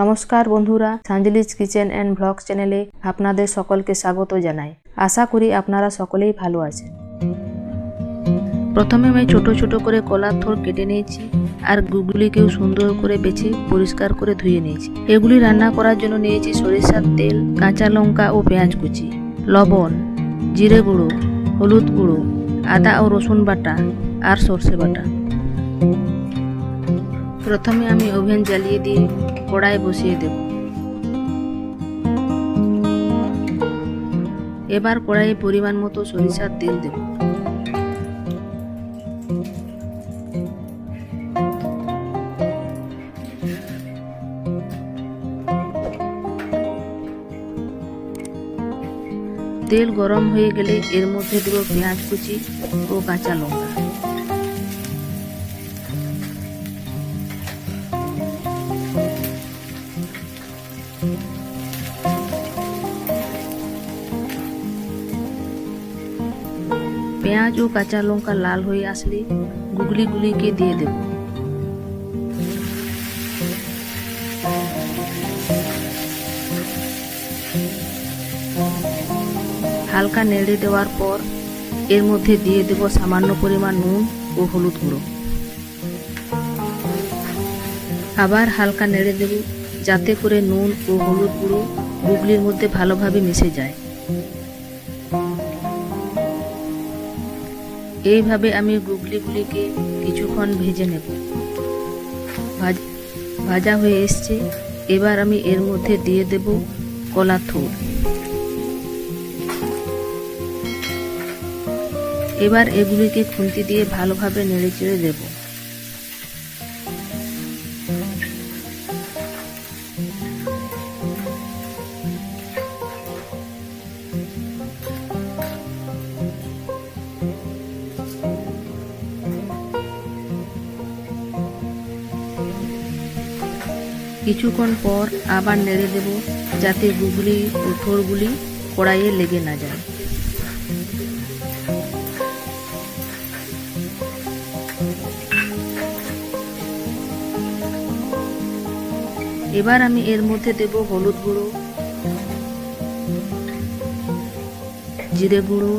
নমস্কার বন্ধুরা সাঞ্জলিজ kitchen and blog চ্যানেলে আপনাদের সকলকে স্বাগত জানাই। আশা করি আপনারা সকলেই ভালো আছেন। প্রথমে আমি ছোট ছোট করে কলার থোড় কেটে নিয়েছি আর গুগলিকেও সুন্দর করে বেছে পরিষ্কার করে ধুয়ে নিয়েছি। এগুলি রান্না করার জন্য নিয়েছি সরিষার তেল, কাঁচা লঙ্কা ও পেঁয়াজ কুচি, লবণ, জিরে গুঁড়ো, হলুদ গুঁড়ো, আদা ও রসুন বাটা আর সর্ষে বাটা। প্রথমে আমি ওভেন জ্বালিয়ে দিয়ে কড়াই বসিয়ে দেব। এবার কড়াইয়ে পরিমাণ মতো সরিষার তেল দেব। তেল গরম হয়ে গেলে এর মধ্যে দেব পেঁয়াজ কুচি ও কাঁচা লঙ্কা। পেঁয়াজ ও কাঁচা লঙ্কা লাল হয়ে আসলে গুগলিগুলিকে দিয়ে দেব। হালকা নেড়ে দেওয়ার পর এর মধ্যে দিয়ে দেব সামান্য পরিমাণ নুন ও হলুদ গুঁড়ো। আবার হালকা নেড়ে দেব যাতে করে নুন ও হলুদ গুঁড়ো গুগলির মধ্যে ভালোভাবে মিশে যায়। এইভাবে আমি গুগলিগুলিকে কিছুক্ষণ ভেজে নেব। ভাজ- হয়ে এসছে। এবার আমি এর মধ্যে দিয়ে দেব কলা থোড়। এবার এগুলিকে খুন্তি দিয়ে ভালোভাবে নেড়ে চেড়ে দেব। কিছুক্ষণ পর আবার নেড়ে দেব যাতে গুগলি থোড়গুলি কড়াইয়ে লেগে না যায়। এবার আমি এর মধ্যে দেব হলুদ গুঁড়ো, জিরে গুঁড়ো,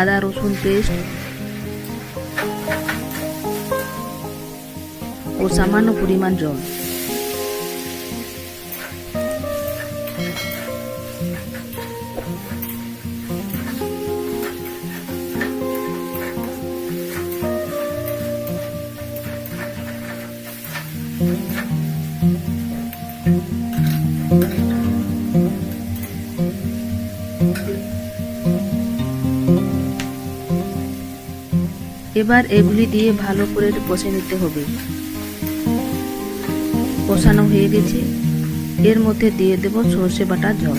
আদা রসুন পেস্ট ও সামান্য পরিমাণ জল। এবার এগুলি দিয়ে ভালো করে কষে নিতে হবে। কষানো হয়ে গেছে। এর মধ্যে দিয়ে দেব সর্ষে বাটা জল।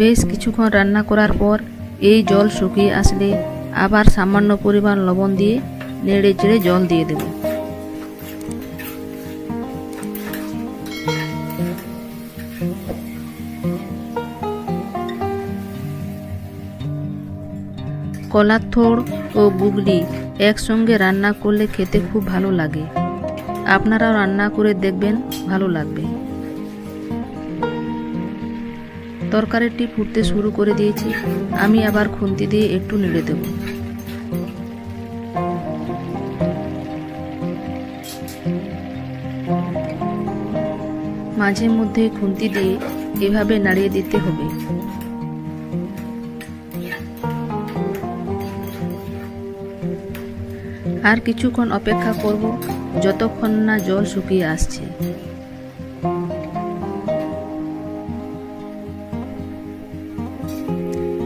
বেশ কিছুক্ষণ রান্না করার পর এই জল শুকিয়ে আসলে আবার সামান্য পরিমাণ লবণ দিয়ে নেড়ে চেড়ে জল দিয়ে দেব। কলার থোড় ও গুগলি একসঙ্গে রান্না করলে খেতে খুব ভালো লাগে। আপনারাও রান্না করে দেখবেন, ভালো লাগবে। তরকারিটি ফুটতে শুরু করে দিয়েছি। আমি আবার খুন্তি দিয়ে একটু নেড়ে দেব। মাঝে মধ্যে খুন্তি দিয়ে এভাবে নাড়িয়ে দিতে হবে। আর কিছুক্ষণ অপেক্ষা করব যতক্ষণ না জল শুকিয়ে আসছে।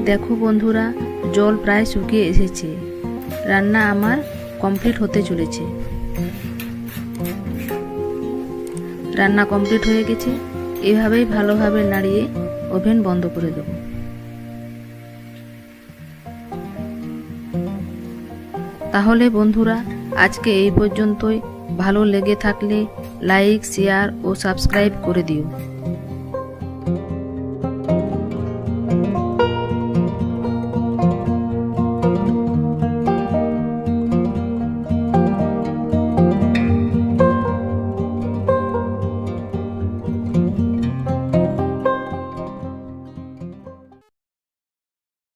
দেখো বন্ধুরা, জল প্রায় শুকিয়ে এসেছে। রান্না আমার কমপ্লিট হতে চলেছে। রান্না কমপ্লিট হয়ে গেছে। এভাবেই ভালোভাবে নাড়িয়ে ওভেন বন্ধ করে দেবো। তাহলে বন্ধুরা আজকে এই পর্যন্তই। ভালো লেগে থাকলে লাইক শেয়ার ও সাবস্ক্রাইব করে দিও।